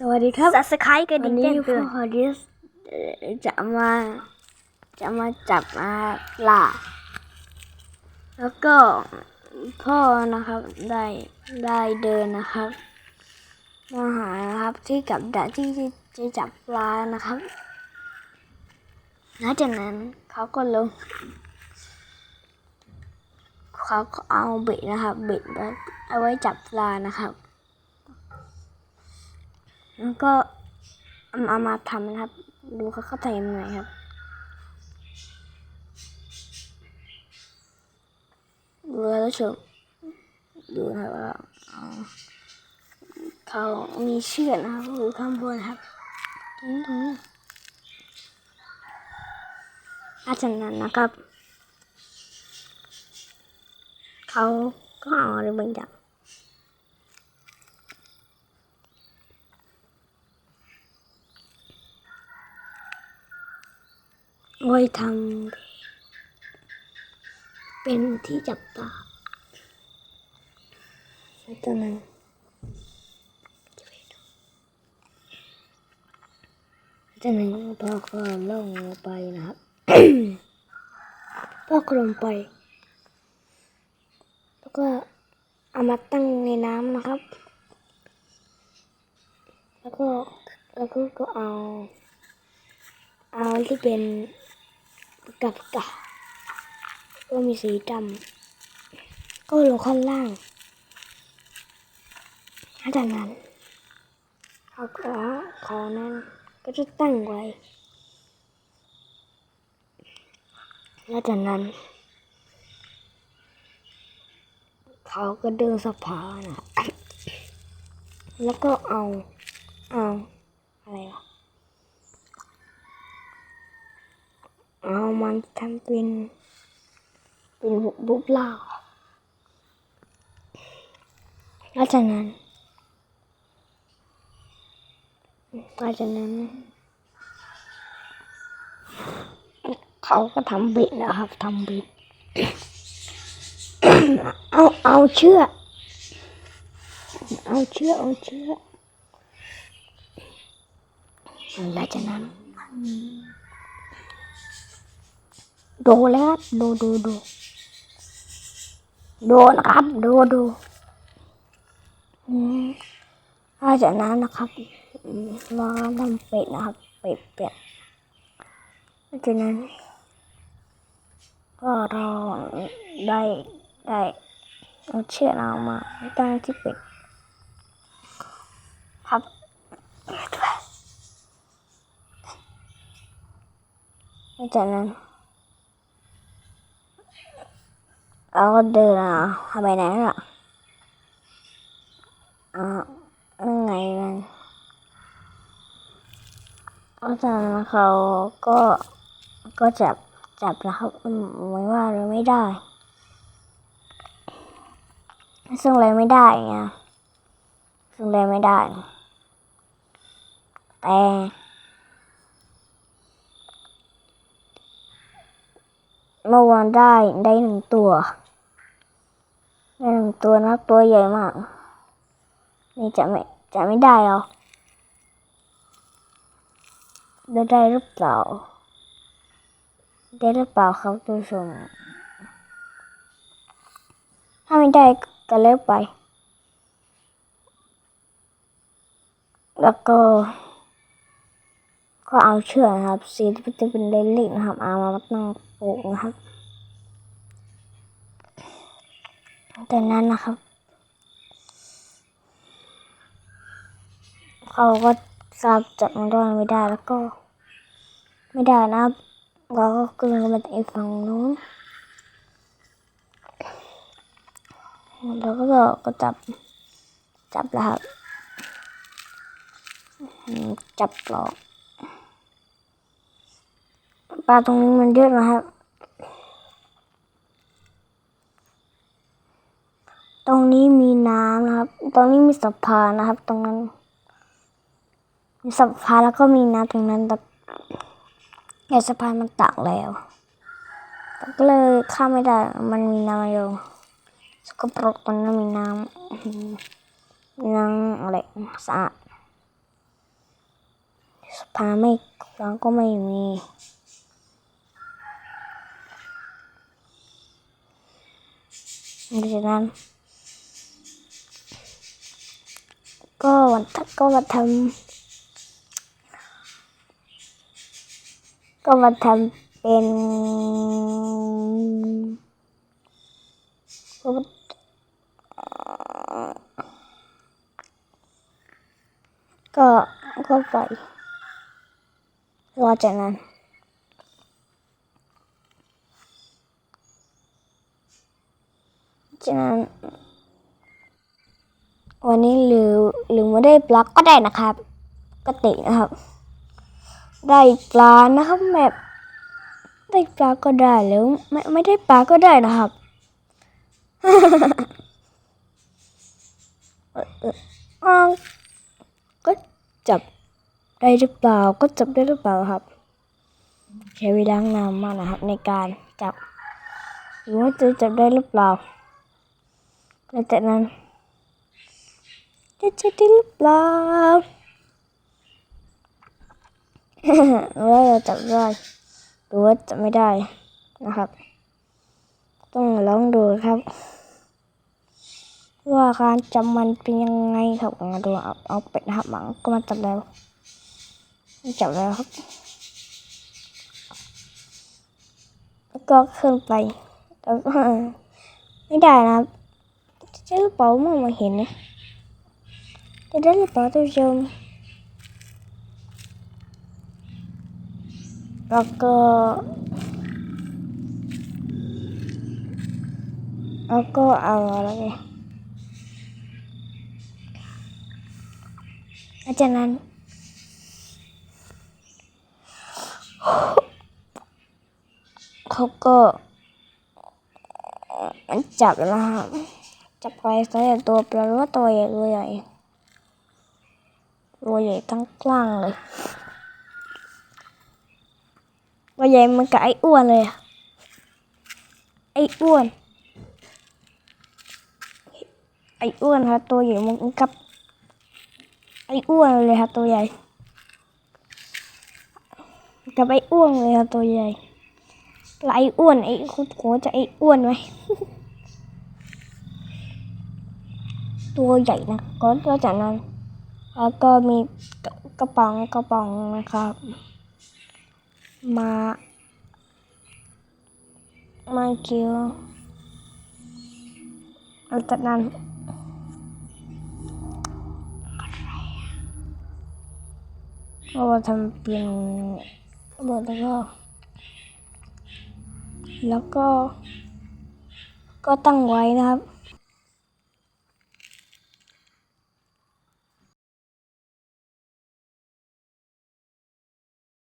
สวัสดีครับสับสไครต์กันวัดิ่นงนี้แจ้งพ่เตืออนฮอดิสเอ่อจะมาจะมาจับมาปลาแล้วก็พ่อนะครับได้ได้เดินนะครับมาหานะครับที่กับดักที่ที่จะจับปลานะครับหลังจากนั้นเขาก็ลงเขาก็เอาเบ็ดนะครับเบ็ดไว้เอาไว้จับปลานะครับ แล้วก็เอามาทำนะครับ ดูเขาเข้าใจยังไงครับ ดูแล้วชมดูนะครับว่าเขามีเชือกนะครับอยู่ข้างบนครับตรงนี้ตรงนี้อาจากนั้นนะครับ เขาก็เอาอะไรบางอย่าง ไว้ทำเป็นที่จับปลาแล้ตอนนั้นจากนั้นพ่อก็ลงไปนะครับพ่อก็ลงไป แล้วก็เอามาตั้งในน้ำนะครับ แล้วก็แล้วก็เอา เอาที่เป็น กับกะก็มีสีดำก็ลงข้างล่างหลังจากนั้นเขาก็เขานั้นก็จะตั้งไว้หลังจากนั้น เขาก็เดินสะพานนะแล้วก็เอา เอา อะไรวะ เอามันทำเป็น เป็นบุบลาแล้วจากนั้นหลังจากนั้น เขาก็ทำบิดนะครับทำบิดเอาเอาเชือกเอาเชือกเอาเชือกหลังจากนั้น ดูแล้วครับดูดูดูดูนะครับดูดูอืมหลังจากนั้นนะครับมาทำเป็ดนะครับ เป็ดเป็ดจากนั้น ก็เราได้ได้เอาเชือกเอามาตั้งที่เป็ดครับจากนั้น เราก็เดินอะทำไปไหนล่ะอ่ายังไงกันอาจารย์เขาก็ก็จับจับนะครับไม่ว่าเลยไม่ได้ ซึ่งอะไรไม่ได้ไงซึ่งอะไรไม่ได้ แต่เมื่อวานได้ได้หนึ่งตัว หนึ่งตัวนะตัวใหญ่มาก นี่จะไม่จะไม่ได้หรอได้ได้หรือเปล่า ได้หรือเปล่าครับตัวชมถ้าไม่ได้ก็เลิกไป แล้วก็ ก็เอาเชือกนะครับสีที่จะเป็นเล็กๆนะครับ เอามาตั้งปลูกนะครับ แต่นั้นนะครับ เขาก็ทราบจับมันด้ไม่ได้แล้วก็ ไม่ได้นะครับเราก็กลืนมาจากอีกฝั่งนู้นแล้วก็ก็จับจับแล้วครับจับปลอกปลาตรงนี้มันเยอะนะครับ ตรง นี้มีน้ำนะครับ ตรงนี้มีสะพานนะครับ ตรงนั้น มีสะพานแล้วก็มีน้ำตรงนั้นแต่ไอสะพานมันตักแล้วก็เลยข้ามไม่ได้ มันมีน้ำอยู่สกปรกตรงนั้นมีน้ำน้ำอะไรสะอาดสะพานไม่กลางก็ไม่มีหลังจากนั้น ก็วันทัก็มาทำก็มาทำเป็นก็ก็ก็ไปหลังจากนั้นจากนั้น วันนี้หรือหรือไม่ได้ปลาก็ได้นะครับ ก็ตินะครับ ได้ปลานะครับแบบได้ปลาก็ได้หรือไม่ไม่ได้ปลาก็ได้นะครับเออเอออ้าวก็จับได้หรือเปล่าก็จับได้หรือเปล่าครับ ใช้เวลานานมากนะครับ ในการจับหรือว่าจะจับได้หรือเปล่าหลังจากนั้น จะจะได้หรือเปล่าว่าเราจับได้หรือว่าจะไม่ได้นะครับ ต้องลองดูครับ ว่าการจับมันเป็นยังไงครับมาดูเอาเอาเป็ดนะครับหมังก็มาจับแล้วจับแล้วครับ แล้วก็ขึ้นไปแล้วไม่ได้นะครับจะได้หรือเปล่ามองม่เห็นนี่ย จะได้หรือเปล่าท่านผู้ชมแล้วก็แล้วก็เอาอะไรเนี่ยหลังจากนั้นเขาก็จับนะครับจับไปใส่ตัวปลาหรือว่าตัวใหญ่ตัวใหญ่ ตัวใหญ่ทั้งกล้างเลยตัวใหญ่มันกับไอ้อ้วนเลยอะไอ้อ้วน ไอ้อ้วนครับตัวใหญ่มันกับ ไอ้อ้วนเลยครับตัวใหญ่ กับไอ้อ้วนเลยครับตัวใหญ่แล้วไอ้อ้วนไอ้คุณหัวจะไอ้อ้วนไหมตัวใหญ่นะก็ก็จากนั้น แล้วก็มีกระป๋องกระป๋องนะครับ มามาเกี่ยวหลังจากนั้นก็มาทำเป็นระเบิดแล้วก็ แล้วก็ ก็ตั้งไว้นะครับ